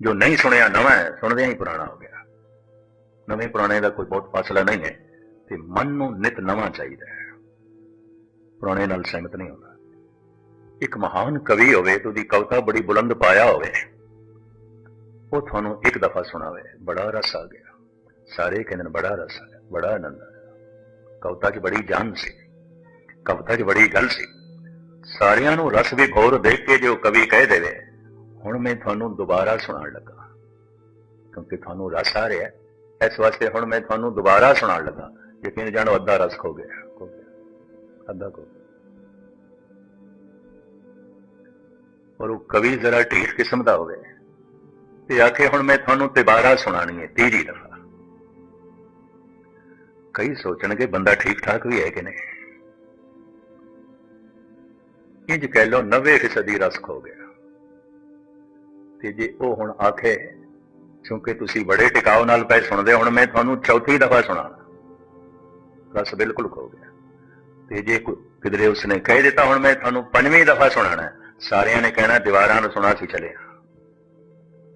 ਜੋ ਨਹੀਂ ਸੁਣਿਆ ਨਵਾਂ ਹੈ, ਸੁਣਦਿਆਂ ਹੀ ਪੁਰਾਣਾ ਹੋ ਗਿਆ। ਨਵੇਂ ਪੁਰਾਣੇ ਦਾ ਕੋਈ ਬਹੁਤ ਫਾਸਲਾ ਨਹੀਂ ਹੈ ਤੇ ਮਨ ਨੂੰ ਨਿਤ ਨਵਾਂ ਚਾਹੀਦਾ ਹੈ। ਪੁਰਾਣੇ ਨਾਲ ਸਹਿਮਤ ਨਹੀਂ ਹੁੰਦਾ। ਇੱਕ ਮਹਾਨ ਕਵੀ ਹੋਵੇ ਤੇ ਉਹਦੀ ਕਵਿਤਾ ਬੜੀ ਬੁਲੰਦ ਪਾਇਆ ਹੋਵੇ, ਉਹ ਤੁਹਾਨੂੰ ਇੱਕ ਦਫਾ ਸੁਣਾਵੇ, ਬੜਾ ਰਸ ਆ ਗਿਆ। ਸਾਰੇ ਕਹਿੰਦੇ ਨੇ ਬੜਾ ਰਸ ਆ ਗਿਆ, ਬੜਾ ਆਨੰਦ ਆਇਆ ਕਵਿਤਾ 'ਚ ਬੜੀ ਜਾਨ ਸੀ, ਕਵਿਤਾ 'ਚ ਬੜੀ ਗੱਲ ਸੀ। ਸਾਰਿਆਂ ਨੂੰ ਰਸ ਵੀ ਘੋਰ ਦੇਖ ਕੇ ਜੋ ਕਵੀ ਕਹਿ ਦੇਵੇ ਹੁਣ ਮੈਂ ਤੁਹਾਨੂੰ ਦੁਬਾਰਾ ਸੁਣਾਉਣ ਲੱਗਾ। ਕਿਉਂਕਿ ਤੁਹਾਨੂੰ ਰਸ ਆ ਰਿਹਾ ਇਸ ਵਾਸਤੇ ਹੁਣ ਮੈਂ ਤੁਹਾਨੂੰ ਦੁਬਾਰਾ ਸੁਣਾਉਣ ਲੱਗਾ। ਯਕੀਨ ਜਾਣੋ, ਅੱਧਾ ਰਸ ਖੋ ਗਿਆ ਖੋ ਗਿਆ। ਅੱਧਾ ਖੋ ਔਰ ਉਹ ਕਵੀ ਜ਼ਰਾ ਢੀਠ ਕਿਸਮ ਦਾ ਹੋਵੇ ਤੇ ਆਖੇ, ਹੁਣ ਮੈਂ ਤੁਹਾਨੂੰ ਦੁਬਾਰਾ ਸੁਣਾਣੀ ਹੈ, ਤੀਜੀ ਦਫਾ। ਕਈ ਸੋਚਣਗੇ, ਬੰਦਾ ਠੀਕ ਠਾਕ ਵੀ ਹੈ ਕਿ ਨਹੀਂ। ਇੰਜ ਕਹਿ ਲਓ 90% ਰਸ ਖੋ ਗਿਆ। ਤੇ ਜੇ ਉਹ ਹੁਣ ਆਖੇ ਕਿਉਂਕਿ ਤੁਸੀਂ ਬੜੇ ਟਿਕਾਉ ਨਾਲ ਪੈ ਸੁਣਦੇ ਹੁਣ ਮੈਂ ਤੁਹਾਨੂੰ ਚੌਥੀ ਦਫਾ ਸੁਣਾਣਾ ਬਸ ਬਿਲਕੁਲ ਖੋ ਗਿਆ। ਤੇ ਜੇ ਕਿਧਰੇ ਉਸਨੇ ਕਹਿ ਦਿੱਤਾ, ਹੁਣ ਮੈਂ ਤੁਹਾਨੂੰ ਪੰਜਵੀਂ ਦਫਾ ਸੁਣਾਣਾ ਸਾਰਿਆਂ ਨੇ ਕਹਿਣਾ, ਦੀਵਾਰਾਂ ਨੂੰ ਸੁਣਾ ਸੀ ਚਲੇ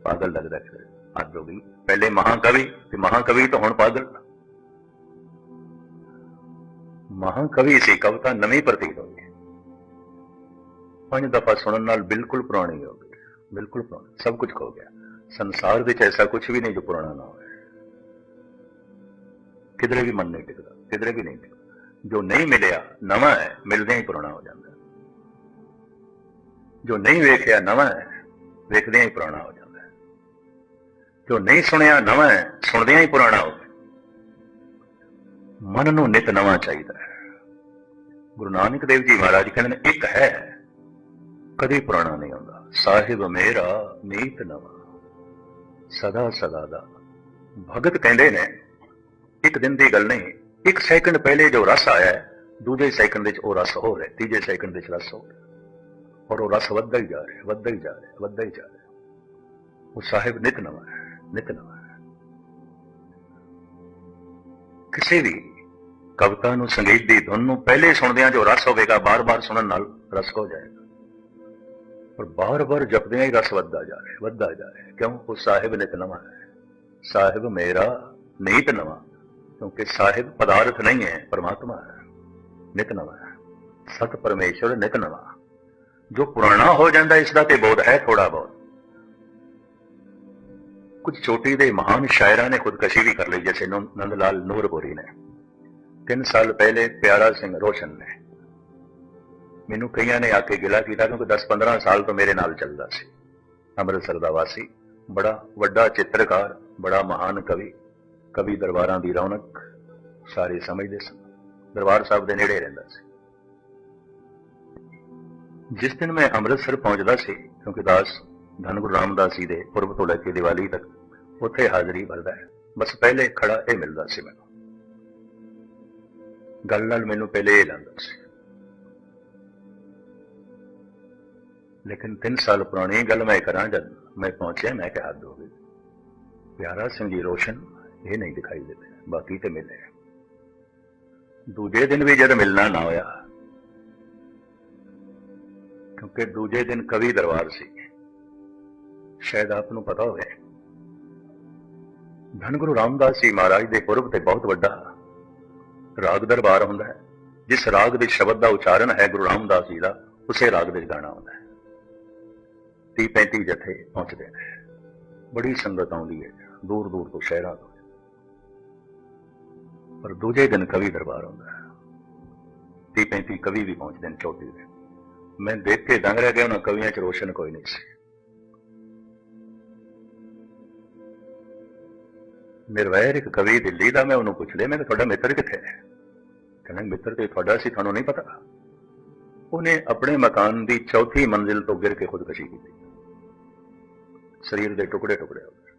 ਪਾਗਲ ਲੱਗਦਾ ਫਿਰ ਹੱਦ ਹੋ ਗਈ। ਪਹਿਲੇ ਮਹਾਕਵੀ ਤੇ ਮਹਾਕਵੀ ਤਾਂ ਹੁਣ ਪਾਗਲ। ਮਹਾਕਵੀ ਸੀ, ਕਵਿਤਾ ਨਵੀਂ ਪ੍ਰਤੀਤ ਹੋ ਗਈ। ਪੰਜ ਦਫਾ ਸੁਣਨ ਨਾਲ ਬਿਲਕੁਲ ਪੁਰਾਣੀ ਹੋ ਗਈ। ਬਿਲਕੁਲ ਪੁਰਾਣੀ, ਸਭ ਕੁਝ ਖੋ ਗਿਆ। ਸੰਸਾਰ ਵਿੱਚ ਐਸਾ ਕੁਝ ਵੀ ਨਹੀਂ ਜੋ ਪੁਰਾਣਾ ਨਾ ਹੋਵੇ। ਕਿਧਰੇ ਵੀ ਮਨ ਨਹੀਂ ਟਿਕਦਾ, ਕਿਧਰੇ ਵੀ ਨਹੀਂ ਟਿਕਦਾ। ਜੋ ਨਹੀਂ ਮਿਲਿਆ, ਨਵਾਂ ਹੈ, ਮਿਲਦਿਆਂ ਹੀ ਪੁਰਾਣਾ ਹੋ ਜਾਂਦਾ ਜੋ ਨਹੀਂ ਵੇਖਿਆ, ਨਵਾਂ ਹੈ, ਵੇਖਦਿਆਂ ਹੀ ਪੁਰਾਣਾ ਹੋ ਜਾਂਦਾ ਜੋ ਨਹੀਂ ਸੁਣਿਆ, ਨਵਾਂ ਹੈ, ਸੁਣਦਿਆਂ ਹੀ ਪੁਰਾਣਾ ਹੋ ਗਿਆ। ਮਨ ਨੂੰ ਨਿਤ ਨਵਾਂ ਚਾਹੀਦਾ ਹੈ। ਗੁਰੂ ਨਾਨਕ ਦੇਵ ਜੀ ਮਹਾਰਾਜ ਕਹਿੰਦੇ ਨੇ, ਇੱਕ ਹੈ ਕਦੇ ਪੁਰਾਣਾ ਨਹੀਂ ਹੁੰਦਾ। ਸਾਹਿਬ ਮੇਰਾ ਨੀਤ ਨਵਾਂ। ਸਦਾ ਸਦਾ ਦਾ। ਭਗਤ ਕਹਿੰਦੇ ਨੇ, ਇੱਕ ਦਿਨ ਦੀ ਗੱਲ ਨਹੀਂ, ਇੱਕ ਸੈਕਿੰਡ ਪਹਿਲੇ ਜੋ ਰਸ ਆਇਆ ਦੂਜੇ ਸੈਕਿੰਡ ਵਿੱਚ ਉਹ ਰਸ ਹੋ ਰਿਹਾ ਤੀਜੇ ਸੈਕਿੰਡ ਵਿੱਚ ਰਸ ਹੋ ਰਿਹਾ ਔਰ ਉਹ ਰਸ ਵੱਧਦਾ ਹੀ ਜਾ ਰਿਹਾ ਵੱਧਦਾ ਹੀ ਜਾ ਰਿਹਾ ਵੱਧਦਾ ਹੀ ਜਾ ਰਿਹਾ ਉਹ ਸਾਹਿਬ ਨਿਤ ਨਵਾਂ ਹੈ, ਨਿਤ ਨਵਾਂ ਹੈ। ਕਿਸੇ ਵੀ ਕਵਿਤਾ ਨੂੰ, ਸੰਗੀਤ ਦੀ ਧੁਨ ਨੂੰ ਪਹਿਲੇ ਸੁਣਦਿਆਂ ਜੋ ਰਸ ਹੋਵੇਗਾ, ਬਾਰ-ਬਾਰ ਸੁਣਨ ਨਾਲ ਰਸ ਹੋ ਜਾਏਗਾ। ਪਰ ਬਾਰ-ਬਾਰ ਜਪਦਿਆਂ ਹੀ ਰਸ ਵੱਧਦਾ ਜਾ ਰਿਹਾ ਵੱਧਦਾ ਜਾ ਰਿਹਾ ਕਿਉਂ? ਉਹ ਸਾਹਿਬ ਨਿਤ ਨਵਾਂ ਹੈ। ਸਾਹਿਬ ਮੇਰਾ ਨੀਤ ਨਵਾਂ, ਕਿਉਂਕਿ ਸਾਹਿਬ ਪਦਾਰਥ ਨਹੀਂ ਹੈ, ਪਰਮਾਤਮਾ ਹੈ। ਨਿਤ ਨਵਾਂ ਹੈ। ਸਤ ਪਰਮੇਸ਼ਰ ਨਿਤ ਨਵਾਂ। ਜੋ ਪੁਰਾਣਾ ਹੋ ਜਾਂਦਾ, ਇਸ ਦਾ ਤੇ ਬੋਧ ਹੈ ਥੋੜਾ ਬਹੁਤ। ਕੁਝ ਛੋਟੀ ਦੇ ਮਹਾਨ ਸ਼ਾਇਰਾਂ ਨੇ ਖੁਦਕਸ਼ੀ ਵੀ ਕਰ ਲਈ, ਜੈਸੇ ਨੰਦ ਲਾਲ ਨੂਰਪੁਰੀ ਨੇ। 3 ਸਾਲ ਪਹਿਲੇ ਪਿਆਰਾ ਸਿੰਘ ਰੋਸ਼ਨ ਨੇ। ਮੈਨੂੰ ਕਈਆਂ ਨੇ ਆ ਕੇ ਗਿਲਾ ਕੀਤਾ ਕਿਉਂਕਿ 10-15 ਸਾਲ ਤੋਂ ਮੇਰੇ ਨਾਲ ਚੱਲਦਾ ਸੀ। ਅੰਮ੍ਰਿਤਸਰ ਦਾ ਵਾਸੀ, ਬੜਾ ਵੱਡਾ ਚਿੱਤਰਕਾਰ, ਬੜਾ ਮਹਾਨ ਕਵੀ ਕਵੀ ਦਰਬਾਰਾਂ ਦੀ ਰੌਣਕ ਸਾਰੇ ਸਮਝਦੇ ਸਨ। ਦਰਬਾਰ ਸਾਹਿਬ ਦੇ ਨੇੜੇ ਰਹਿੰਦਾ ਸੀ। ਜਿਸ ਦਿਨ ਮੈਂ ਅੰਮ੍ਰਿਤਸਰ ਪਹੁੰਚਦਾ ਸੀ, ਕਿਉਂਕਿ ਦਾਸ ਧੰਨ ਗੁਰੂ ਰਾਮਦਾਸ ਜੀ ਦੇ ਪੁਰਬ ਤੋਂ ਲੈ ਕੇ ਦੀਵਾਲੀ ਤੱਕ ਉੱਥੇ ਹਾਜ਼ਰੀ ਭਰਦਾ ਹੈ। ਬਸ ਪਹਿਲੇ ਖੜਾ ਇਹ ਮਿਲਦਾ ਸੀ ਮੈਨੂੰ। ਗੱਲ ਨਾਲ ਮੈਨੂੰ ਪਹਿਲੇ ਇਹ ਲੱਗਦਾ ਸੀ। ਲੇਕਿਨ 3 ਸਾਲ ਪੁਰਾਣੀ ਗੱਲ ਮੈਂ ਕਰਾਂ ਜਦ ਮੈਂ ਪਹੁੰਚਿਆ, ਮੈਂ ਕਿਹਾ ਹੱਦ ਹੋ ਗਈ। ਪਿਆਰਾ ਸਿੰਘ ਜੀ ਰੋਸ਼ਨ ਇਹ ਨਹੀਂ ਦਿਖਾਈ ਦਿੰਦੇ, ਬਾਕੀ ਤੇ ਮਿਲੇ ਦੂਜੇ ਦਿਨ ਵੀ ਜਦ ਮਿਲਣਾ ਨਾ ਹੋਇਆ, ਕਿਉਂਕਿ ਦੂਜੇ ਦਿਨ ਕਵੀ ਦਰਬਾਰ ਸੀ। ਸ਼ਾਇਦ ਆਪ ਨੂੰ ਪਤਾ ਹੋਵੇ, ਧੰਨ ਗੁਰੂ ਰਾਮਦਾਸ ਜੀ ਮਹਾਰਾਜ ਦੇ ਪੁਰਬ ਤੇ ਬਹੁਤ ਵੱਡਾ ਰਾਗ ਦਰਬਾਰ ਹੁੰਦਾ ਹੈ। ਜਿਸ ਰਾਗ ਦੇ ਸ਼ਬਦ ਦਾ ਉਚਾਰਨ ਹੈ ਗੁਰੂ ਰਾਮਦਾਸ ਜੀ ਦਾ, ਉਸੇ ਰਾਗ ਵਿੱਚ ਗਾਣਾ ਹੁੰਦਾ ਹੈ। 30 35 ਜਥੇ ਪਹੁੰਚਦੇ ਨੇ ਬੜੀ ਸੰਗਤ ਆਉਂਦੀ ਹੈ, ਦੂਰ ਦੂਰ ਤੋਂ ਸ਼ਹਿਰਾਂ ਤੋਂ। ਪਰ ਦੂਜੇ ਦਿਨ ਕਵੀ ਦਰਬਾਰ ਹੁੰਦਾ ਹੈ। 30 35 ਕਵੀ ਵੀ ਪਹੁੰਚਦੇ ਨੇ ਚੌਥੀ ਦਿਨ। ਮੈਂ ਦੇਖ ਕੇ ਦੰਗ ਰਹਿ ਗਿਆ, ਉਹਨਾਂ ਕਵੀਆਂ ਚ ਰੋਸ਼ਨ ਕੋਈ ਨਹੀਂ ਸੀ। ਨਿਰਵੈਰ ਇੱਕ ਕਵੀ ਦਿੱਲੀ ਦਾ, ਮੈਂ ਉਹਨੂੰ ਪੁੱਛ ਲਿਆ ਮੈਂ ਕਿਹਾ ਤੁਹਾਡਾ ਮਿੱਤਰ ਕਿੱਥੇ ਹੈ? ਕਹਿੰਦਾ, ਮਿੱਤਰ ਤੇ ਤੁਹਾਡਾ ਸੀ, ਤੁਹਾਨੂੰ ਨਹੀਂ ਪਤਾ? ਉਹਨੇ ਆਪਣੇ ਮਕਾਨ ਦੀ ਚੌਥੀ ਮੰਜ਼ਿਲ ਤੋਂ ਗਿਰ ਕੇ ਖੁਦਕੁਸ਼ੀ ਕੀਤੀ। ਸਰੀਰ ਦੇ ਟੁਕੜੇ ਟੁਕੜੇ ਹੋ ਗਏ।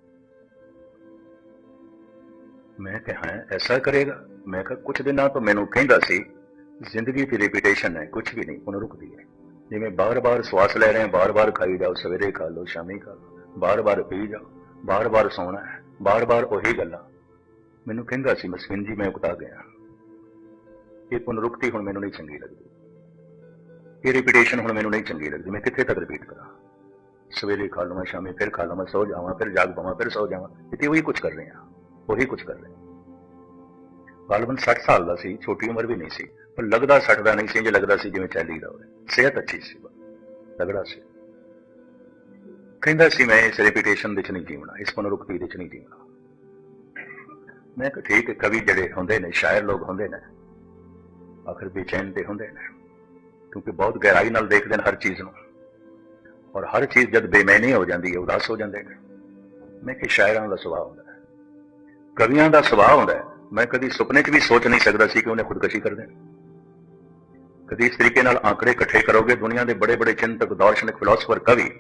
ਮੈਂ ਕਿਹਾ ਐਸਾ ਕਰੇਗਾ? ਮੈਂ ਕਿਹਾ ਕੁਝ ਦਿਨਾਂ ਤੋਂ ਮੈਨੂੰ ਕਹਿੰਦਾ ਸੀ, ਜ਼ਿੰਦਗੀ ਦੀ ਰਿਪੀਟੇਸ਼ਨ ਹੈ ਕੁਝ ਵੀ ਨਹੀਂ ਉਹਨੂੰ ਰੁਕਦੀ ਹੈ। ਜਿਵੇਂ ਬਾਰ-ਬਾਰ ਸਵਾਸ ਲੈ ਰਹੇ ਹਾਂ, ਬਾਰ-ਬਾਰ ਖਾਈ ਜਾਓ, ਸਵੇਰੇ ਖਾ ਲਓ, ਸ਼ਾਮੀ ਖਾ ਲਓ, ਬਾਰ-ਬਾਰ ਪੀ ਜਾਓ, ਬਾਰ-ਬਾਰ ਸੌਣਾ ਹੈ, ਬਾਰ-ਬਾਰ ਉਹੀ ਗੱਲਾਂ। ਮੈਨੂੰ ਕਹਿੰਦਾ ਸੀ ਮਸਵਿਨ ਜੀ ਮੈਂ ਉਕਤਾ ਗਿਆ। ਇਹ ਪੁਨਰੁਕਤੀ ਹੁਣ ਮੈਨੂੰ ਨਹੀਂ ਚੰਗੀ ਲੱਗਦੀ। ਇਹ ਰਿਪੀਟੇਸ਼ਨ ਹੁਣ ਮੈਨੂੰ ਨਹੀਂ ਚੰਗੀ ਲੱਗਦੀ। ਮੈਂ ਕਿੱਥੇ ਤੱਕ ਰਿਪੀਟ ਕਰਾਂ? ਸਵੇਰੇ ਖਾ ਲਵਾਂ, ਸ਼ਾਮੇ ਫਿਰ ਖਾ ਲਵਾਂ, ਸੌ ਜਾਵਾਂ, ਫਿਰ ਜਾਗ ਪਾਵਾਂ, ਫਿਰ ਸੋ ਜਾਵਾਂ। ਇੱਥੇ ਉਹੀ ਕੁਝ ਕਰ ਰਹੇ ਹਾਂ। ਉਹੀ ਕੁਝ ਕਰ ਰਹੇ ਹਾਂ। ਗਾਲਬਨ 60 ਸਾਲ ਦਾ ਸੀ, ਛੋਟੀ ਉਮਰ ਵੀ ਨਹੀਂ ਸੀ, ਪਰ ਲੱਗਦਾ 60 ਦਾ ਨਹੀਂ ਸੀ ਜੇ ਲੱਗਦਾ ਸੀ ਜਿਵੇਂ ਚੱਲੀ ਦਾ ਹੋਵੇ। ਸਿਹਤ ਅੱਛੀ ਸੀ ਲੱਗਦਾ ਸੀ। ਕਹਿੰਦਾ ਸੀ ਮੈਂ ਇਸ ਰੈਪਿਊਟੇਸ਼ਨ ਵਿੱਚ ਨਹੀਂ ਜੀਵਣਾ, ਇਸ ਮਨੋਰੁਕਤੀ ਵਿੱਚ ਨਹੀਂ ਜੀਵਣਾ। ਮੈਂ ਕਿਹਾ, ਠੀਕ ਹੈ, ਕਵੀ ਜਿਹੜੇ ਹੁੰਦੇ ਨੇ, ਸ਼ਾਇਰ ਲੋਕ ਹੁੰਦੇ ਨੇ, ਆਖਰ ਬੇਚੈਨ ਤੇ ਹੁੰਦੇ ਨੇ। ਕਿਉਂਕਿ ਬਹੁਤ ਗਹਿਰਾਈ ਨਾਲ ਦੇਖਦੇ ਨੇ ਹਰ ਚੀਜ਼ ਨੂੰ। ਔਰ ਹਰ ਚੀਜ਼ ਜਦ ਬੇਮੈਨੀ ਹੋ ਜਾਂਦੀ ਹੈ, ਉਦਾਸ ਹੋ ਜਾਂਦੇ ਨੇ। ਮੈਂ ਕਿ ਸ਼ਾਇਰਾਂ ਦਾ ਸੁਭਾਅ ਹੁੰਦਾ ਹੈ। ਕਵੀਆਂ ਦਾ ਸੁਭਾਅ ਹੁੰਦਾ ਹੈ। ਮੈਂ ਕਦੀ ਸੁਪਨੇ 'ਚ ਵੀ ਸੋਚ ਨਹੀਂ ਸਕਦਾ ਸੀ ਕਿ ਉਹਨੇ ਖੁਦਕਸ਼ੀ ਕਰ ਦੇਣੀ। ਕਦੀ ਇਸ ਤਰੀਕੇ ਨਾਲ ਆંકੜੇ ਇਕੱਠੇ ਕਰੋਗੇ, ਦੁਨੀਆ ਦੇ ਬੜੇ ਬੜੇ ਚਿੰਤਕ, ਦਾਰਸ਼ਨਿਕ ਫਿਲਾਸਫਰ ਕਵੀ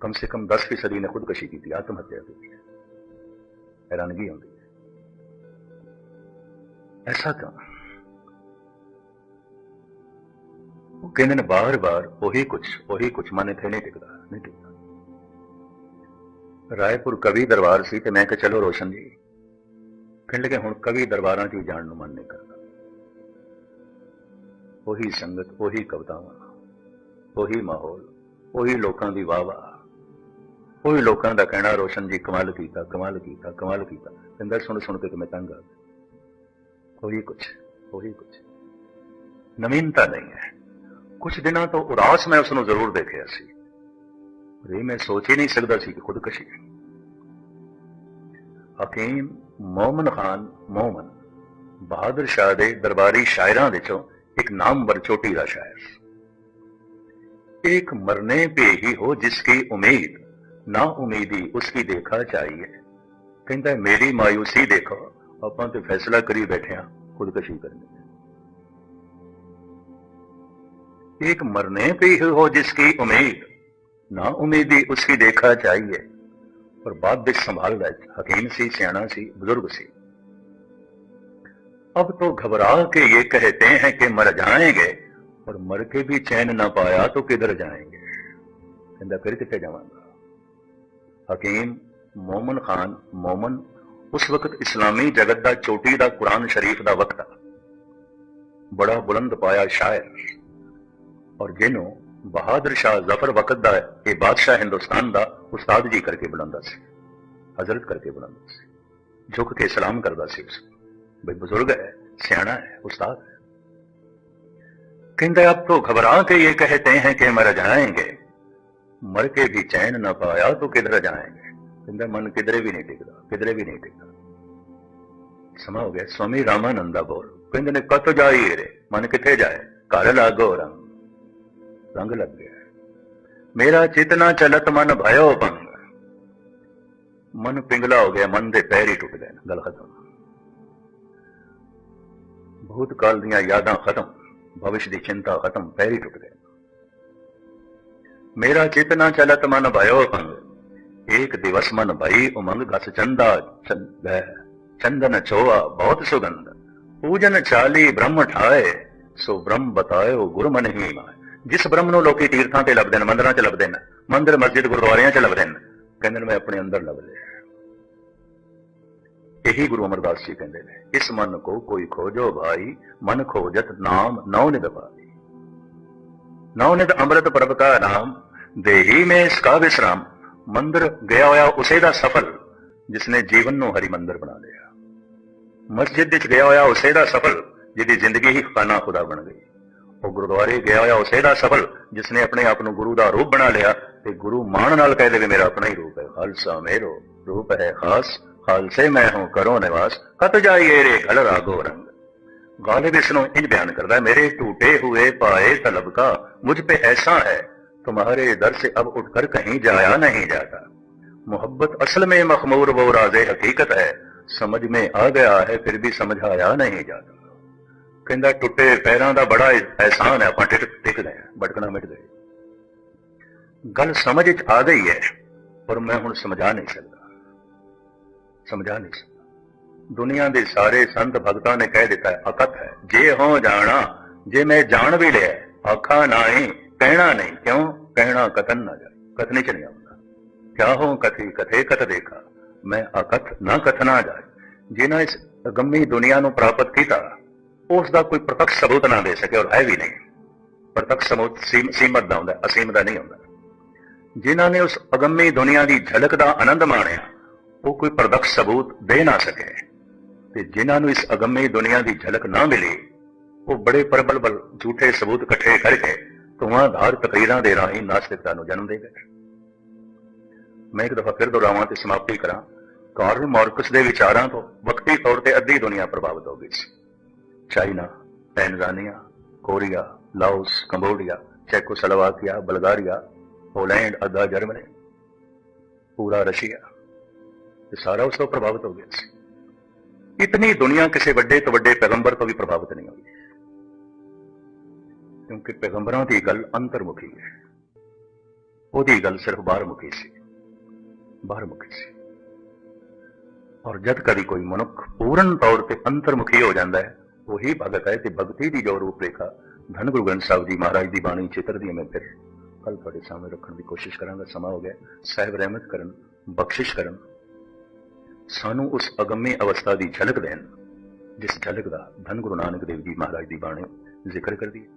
ਕਮ ਸੇ ਕਮ 10 ਫੀਸਦੀ ਨੇ ਖੁਦਕਸ਼ੀ ਕੀਤੀ ਆਤਮ ਹੱਤਿਆ ਕੀਤੀ। ਹੈਰਾਨਗੀ ਹੁੰਦੀ ਹੈ। ਐਸਾ ਕਿਉਂ? ਉਹ ਕਹਿੰਦੇ ਨੇ ਬਾਰ-ਬਾਰ ਉਹੀ ਕੁਝ ਉਹੀ ਕੁਝ ਮਨ ਇੱਥੇ ਨਹੀਂ ਟਿਕਦਾ ਨਹੀਂ ਟਿਕਦਾ। ਰਾਏਪੁਰ ਕਵੀ ਦਰਬਾਰ ਸੀ ਤੇ ਮੈਂ ਕਿਹਾ ਚਲੋ ਰੋਸ਼ਨ ਜੀ ਕਹਿਣ ਲੱਗੇ ਹੁਣ ਕਵੀ ਦਰਬਾਰਾਂ 'ਚ ਵੀ ਜਾਣ ਨੂੰ ਮਨ ਨਹੀਂ ਕਰਦਾ। ਉਹੀ ਸੰਗਤ, ਉਹੀ ਕਵਿਤਾਵਾਂ, ਉਹੀ ਮਾਹੌਲ, ਉਹੀ ਲੋਕਾਂ ਦੀ ਵਾਹ ਵਾਹ, ਉਹੀ ਲੋਕਾਂ ਦਾ ਕਹਿਣਾ ਰੋਸ਼ਨ ਜੀ ਕਮਾਲ ਕੀਤਾ ਕਮਾਲ ਕੀਤਾ ਕਮਾਲ ਕੀਤਾ। ਕਹਿੰਦਾ ਸੁਣ ਸੁਣ ਕੇ ਤੇ ਮੈਂ ਤੰਗ ਆ ਗਿਆ। ਉਹੀ ਕੁਝ ਉਹੀ ਕੁਝ ਨਵੀਨਤਾ ਨਹੀਂ ਹੈ। ਕੁਝ ਦਿਨਾਂ ਤੋਂ ਉਦਾਸ ਮੈਂ ਉਸ ਨੂੰ ਜ਼ਰੂਰ ਦੇਖਿਆ ਸੀ। ਪਰ ਇਹ ਮੈਂ ਸੋਚ ਹੀ ਨਹੀਂ ਸਕਦਾ ਸੀ ਕਿ ਖੁਦਕਸ਼ੀ। ਹਕੀਮ ਮੋਮਨ ਖਾਨ, ਮੋਮਨ, ਬਹਾਦਰ ਸ਼ਾਹ ਦੇ ਦਰਬਾਰੀ ਸ਼ਾਇਰਾਂ ਵਿੱਚੋਂ ਇੱਕ ਨਾਮਵਰ ਛੋਟੀ ਦਾ ਸ਼ਾਇਰ ਇੱਕ ਮਰਨੇ ਪੇ ਹੀ ਹੋ ਜਿਸ ਕੀ ਉਮੀਦ, ਨਾ ਉਮੀਦੀ ਉਸ ਕੀ ਦੇਖਾ ਚਾਹੀਏ। ਕਹਿੰਦਾ, ਮੇਰੀ ਮਾਇੂਸੀ ਦੇਖੋ, ਆਪਾਂ ਤੇ ਫੈਸਲਾ ਕਰੀ ਬੈਠੇ ਆ ਖੁਦਕਸ਼ੀ ਕਰਨੀ एक मरने पे ही हो जिसकी उम्मीद ना उम्मीदी उसकी देखा चाहिए ਪਰ ਬਾਅਦ ਵਿੱਚ ਸੰਭਾਲਦਾ ਹੈ। ਹਕੀਮ ਸੀ ਸਿਆਣਾ ਸੀ ਬਜ਼ੁਰਗ ਸੀ अब तो घबरा के ये कहते हैं कि मर जाएंगे और मर के भी चैन ना पाया तो किधर जाएंगे ਕਹਿੰਦਾ ਫਿਰ ਕਿੱਥੇ ਜਾਵਾਂਗਾ ਹਕੀਮ ਮੋਮਨ ਖਾਨ ਮੋਮਨ ਉਸ ਵਕਤ ਇਸਲਾਮੀ ਜਗਤ ਦਾ ਚੋਟੀ ਦਾ ਕੁਰਾਨ ਸ਼ਰੀਫ ਦਾ ਵਕਤ ਆ ਬੜਾ ਬੁਲੰਦ ਪਾਇਆ ਸ਼ਾਇਰ ਔਰ ਜਿਹਨੂੰ ਬਹਾਦਰ ਸ਼ਾਹ ਜ਼ਫਰ ਵਕਤ ਦਾ ਇਹ ਬਾਦਸ਼ਾਹ ਹਿੰਦੁਸਤਾਨ ਦਾ ਉਸਤਾਦ ਜੀ ਕਰਕੇ ਬੁਲਾਉਂਦਾ ਸੀ, ਹਜ਼ਰਤ ਕਰਕੇ ਬੁਲਾਉਂਦਾ ਸੀ, ਝੁਕ ਕੇ ਸਲਾਮ ਕਰਦਾ ਸੀ ਉਸ ਬਈ ਬਜ਼ੁਰਗ ਹੈ, ਸਿਆਣਾ ਹੈ, ਉਸਤਾਦ ਹੈ। ਕਹਿੰਦਾ ਆਪ ਤੋਂ ਘਬਰਾ ਕੇ ਇਹ ਕਹਤੇ ਹੈ ਕਿ ਮਰ ਜਾਏਂਗੇ, ਮਰ ਕੇ ਵੀ ਚੈਨ ਨਾ ਪਾਇਆ ਤੋ ਕਿਧਰ ਜਾਏਂਗੇ? ਕਹਿੰਦਾ, ਮਨ ਕਿਧਰੇ ਵੀ ਨਹੀਂ ਟਿਕਦਾ, ਕਿਧਰੇ ਵੀ ਨਹੀਂ ਟਿਕਦਾ। ਸਮਾਂ ਹੋ ਗਿਆ, ਸਵਾਮੀ ਰਾਮਾਨੰਦਾ ਬੋਲ, ਕਹਿੰਦੇ ਨੇ ਕਤ ਜਾਈਏ ਰੇ, ਮਨ ਕਿੱਥੇ ਜਾਏ? ਘਰ ਲਾਗੋ ਰਾਮ ਰੰਗ ਲੱਗ ਗਿਆ। ਮੇਰਾ ਚਿਤ ਨਾ ਚਲਤ, ਮਨ ਭਇਓ ਭੰਗ। ਮਨ ਪਿੰਗਲਾ ਹੋ ਗਿਆ, ਮਨ ਦੇ ਪੈਰ ਹੀ ਟੁੱਟ ਗਏ ਗੱਲ ਖਤਮ। ਭੂਤ ਕਾਲ ਦੀਆਂ ਯਾਦਾਂ ਖਤਮ, ਭਵਿਸ਼ ਦੀ ਚਿੰਤਾ ਖਤਮ, ਪੈਰ ਹੀ ਟੁੱਟ ਗਏ ਮੇਰਾ ਚਿਤ ਨਾ ਚਲਤ, ਮਨ ਭਇਓ ਭੰਗ। ਏਕ ਦਿਵਸ ਮਨ ਭਈ, ਉਮੰਗ ਗਸ ਚੰਦਾ ਚੰਦੈ ਚੰਦਨ ਛੋਆ, ਬਹੁਤ ਸੁਗੰਧ। ਪੂਜਨ ਚਾਲੀ ਬ੍ਰਹਮ ਠਾਏ। ਸੋ ਬ੍ਰਹਮ ਬਤਾਇਓ, ਗੁਰਮਨ ਹੀ ਮਾਇ ਜਿਸ ਬ੍ਰਹਮ ਨੂੰ ਲੋਕੀ ਤੀਰਥਾਂ ਤੇ ਲੱਭਦੇ ਨੇ, ਮੰਦਰਾਂ 'ਚ ਲੱਭਦੇ ਨੇ, ਮੰਦਿਰ, ਮਸਜਿਦ, ਗੁਰਦੁਆਰਿਆਂ 'ਚ ਲੱਭਦੇ ਨੇ, ਕਹਿੰਦੇ ਨੇ, ਮੈਂ ਆਪਣੇ ਅੰਦਰ ਲੱਭ ਲਿਆ ਇਹੀ ਗੁਰੂ ਅਮਰਦਾਸ ਜੀ ਕਹਿੰਦੇ ਨੇ, ਇਸ ਮਨ ਕੋ ਕੋਈ ਖੋਜੋ ਭਾਈ, ਮਨ ਖੋਜਤ ਨਾਮ ਨੌ ਨਿਦ ਪਾਈ ਨੌ ਨਿਦ ਅੰਮ੍ਰਿਤ ਪ੍ਰਭ ਨਾਮ ਦੇਹੀ ਮੈਂ ਇਸ ਕਾ ਵਿਸਰਾਮ। ਮੰਦਰ ਗਿਆ ਹੋਇਆ ਉਸੇ ਦਾ ਸਫਲ, ਜਿਸਨੇ ਜੀਵਨ ਨੂੰ ਹਰੀ ਮੰਦਰ ਬਣਾ ਲਿਆ। ਮਸਜਿਦ ਵਿੱਚ ਗਿਆ ਹੋਇਆ ਉਸੇ ਦਾ ਸਫਲ, ਜਿਹਦੀ ਜ਼ਿੰਦਗੀ ਹੀ ਖਾਨਾ ਖੁਦਾ ਬਣ ਗਈ। ਉਹ ਗੁਰਦੁਆਰੇ ਗਿਆ ਹੋਇਆ ਉਸੇ ਦਾ ਸਫਲ ਜਿਸਨੇ ਆਪਣੇ ਆਪ ਨੂੰ ਗੁਰੂ ਦਾ ਰੂਪ ਬਣਾ ਲਿਆ ਤੇ ਗੁਰੂ ਮਾਣ ਨਾਲ ਕਹਿ ਦੇਵੇ ਮੇਰਾ ਆਪਣਾ ਹੀ ਰੂਪ ਹੈ ਖਾਲਸਾ ਮੇਰੋ ਰੂਪ ਹੈ ਖਾਸ ਖਾਲਸੇ ਮੈਂ ਹੂੰ ਕਰੋ ਨਿਵਾਸ ਕਤ ਜਾਈਏ ਰੇ ਘਲ ਰਾਗੋ ਰੰਗ गालिब इसनो इंज बयान करता है मेरे टूटे हुए पाए तलब का मुझ पे ऐसा है तुम्हारे दर से अब उठकर कहीं जाया नहीं जाता मोहब्बत असल में मखमूर वो राजे हकीकत है समझ में आ गया है फिर भी समझाया नहीं जाता ਕਹਿੰਦਾ ਟੁੱਟੇ ਪੈਰਾਂ ਦਾ ਬੜਾ ਅਹਿਸਾਨ ਹੈ ਆਪਾਂ ਟਿਕ ਟਿਕ ਗਏ ਹਾਂ, ਗੱਲ ਸਮਝ ਵਿੱਚ ਆ ਗਈ ਹੈ ਪਰ ਮੈਂ ਹੁਣ ਸਮਝਾ ਨਹੀਂ ਸਕਦਾ। ਸਮਝਾ ਨਹੀਂ ਸਕਦਾ। ਦੁਨੀਆ ਦੇ ਸਾਰੇ ਸੰਤ ਭਗਤਾਂ ਨੇ ਕਹਿ ਦਿੱਤਾ ਹੈ ਅਕਥ ਹੈ ਜੇ ਹੋ ਜਾਣਾ ਜੇ ਮੈਂ ਜਾਣ ਵੀ ਲਿਆ ਆਖਾ ਨਹੀਂ ਕਹਿਣਾ ਨਹੀਂ ਕਿਉਂ? ਕਹਿਣਾ ਕਤਨ ਨਾ ਜਾਏ ਕਥਨੀ ਚ ਨਹੀਂ ਆਉਂਦਾ ਕਿਆ ਹੋ ਕਥੀ ਕਥੇ ਕਥ ਦੇਖਾ? ਮੈਂ ਅਕਥ ਨਾ ਕਥਨਾ ਜਾਏ। ਜਿਨ੍ਹਾਂ ਇਸ ਅਗੰਮੀ ਦੁਨੀਆ ਨੂੰ ਪ੍ਰਾਪਤ ਕੀਤਾ ਉਸ ਦਾ ਕੋਈ ਪ੍ਰਤੱਖ ਸਬੂਤ ਨਾ ਦੇ ਸਕੇ ਔਰ ਹੈ ਵੀ ਨਹੀਂ। ਪ੍ਰਤੱਖ ਸਬੂਤ ਸੀਮ- ਸੀਮਤ ਦਾ ਹੁੰਦਾ, ਅਸੀਮ ਦਾ ਨਹੀਂ ਹੁੰਦਾ। ਜਿਨ੍ਹਾਂ ਨੇ ਉਸ ਅਗੰਮੀ ਦੁਨੀਆ ਦੀ ਝਲਕ ਦਾ ਆਨੰਦ ਮਾਣਿਆ, ਉਹ ਕੋਈ ਪ੍ਰਦਕਸ਼ ਸਬੂਤ ਦੇ ਨਾ ਸਕੇ। ਤੇ ਜਿਨ੍ਹਾਂ ਨੂੰ ਇਸ ਅਗੰਮੀ ਦੁਨੀਆ ਦੀ ਝਲਕ ਨਾ ਮਿਲੀ, ਉਹ ਬੜੇ ਪ੍ਰਬਲ ਝੂਠੇ ਸਬੂਤ ਇਕੱਠੇ ਕਰਕੇ ਧੂਆਂਧਾਰ ਤਕਰੀਰਾਂ ਦੇ ਰਾਹੀਂ ਨਾਸਤਿਕਤਾ ਨੂੰ ਜਨਮ ਦੇ ਗਏ। ਮੈਂ ਇੱਕ ਦਫਾ ਫਿਰ ਦੁਹਰਾਵਾਂ ਤੇ ਸਮਾਪਤੀ ਕਰਾਂ। ਕਾਰਲ ਮਾਰਕਸ ਦੇ ਵਿਚਾਰਾਂ ਤੋਂ ਵਕਤੀ ਤੌਰ ਤੇ ਅੱਧੀ ਦੁਨੀਆ ਪ੍ਰਭਾਵਿਤ ਹੋ ਗਈ ਸੀ। China, ਪੈਨਜ਼ਾਨੀਆ, Korea, Laos, Cambodia Czechoslovakia Bulgaria, Poland, ਅੱਧਾ ਜਰਮਨੀ, ਪੂਰਾ ਰਸ਼ੀਆ। ਇਹ ਸਾਰਾ ਉਸ ਤੋਂ ਪ੍ਰਭਾਵਿਤ ਹੋ ਗਿਆ ਸੀ। ਇਤਨੀ ਦੁਨੀਆ ਕਿਸੇ ਵੱਡੇ ਤੋਂ ਵੱਡੇ ਪੈਗੰਬਰ ਤੋਂ ਵੀ ਪ੍ਰਭਾਵਿਤ ਨਹੀਂ ਹੋਈ। ਕਿਉਂਕਿ ਪੈਗੰਬਰਾਂ ਦੀ ਗੱਲ ਅੰਤਰਮੁਖੀ ਹੈ। ਉਹਦੀ ਗੱਲ ਸਿਰਫ ਬਾਹਰ ਮੁਖੀ ਸੀ। ਬਾਹਰ ਮੁਖੀ ਸੀ। ਔਰ ਜਦ ਕਦੀ ਕੋਈ ਮਨੁੱਖ ਪੂਰਨ ਤੌਰ ਤੇ ਅੰਤਰਮੁਖੀ ਹੋ ਜਾਂਦਾ ਹੈ ਉਹੀ ਭਗਤ ਹੈ ਤੇ ਭਗਤੀ ਦੀ ਜੋ ਰੂਪਰੇਖਾ ਧੰਨ ਗੁਰੂ ਗ੍ਰੰਥ ਸਾਹਿਬ ਜੀ ਮਹਾਰਾਜ ਦੀ ਬਾਣੀ ਚਿੱਤਰ ਦੀ ਮੈਂ ਫਿਰ ਕੱਲ ਤੁਹਾਡੇ ਸਾਹਮਣੇ ਰੱਖਣ ਦੀ ਕੋਸ਼ਿਸ਼ ਕਰਾਂਗਾ, ਸਮਾਂ ਹੋ ਗਿਆ। ਸਾਹਿਬ ਰਹਿਮਤ ਕਰਨ, ਬਖਸ਼ਿਸ਼ ਕਰਨ। ਸਾਨੂੰ ਉਸ ਅਗੰਮੀ ਅਵਸਥਾ ਦੀ ਝਲਕ ਦੇਣ, ਜਿਸ ਝਲਕ ਦਾ ਧੰਨ ਗੁਰੂ ਨਾਨਕ ਦੇਵ ਜੀ ਮਹਾਰਾਜ ਦੀ ਬਾਣੀ ਜ਼ਿਕਰ ਕਰਦੀ ਹੈ।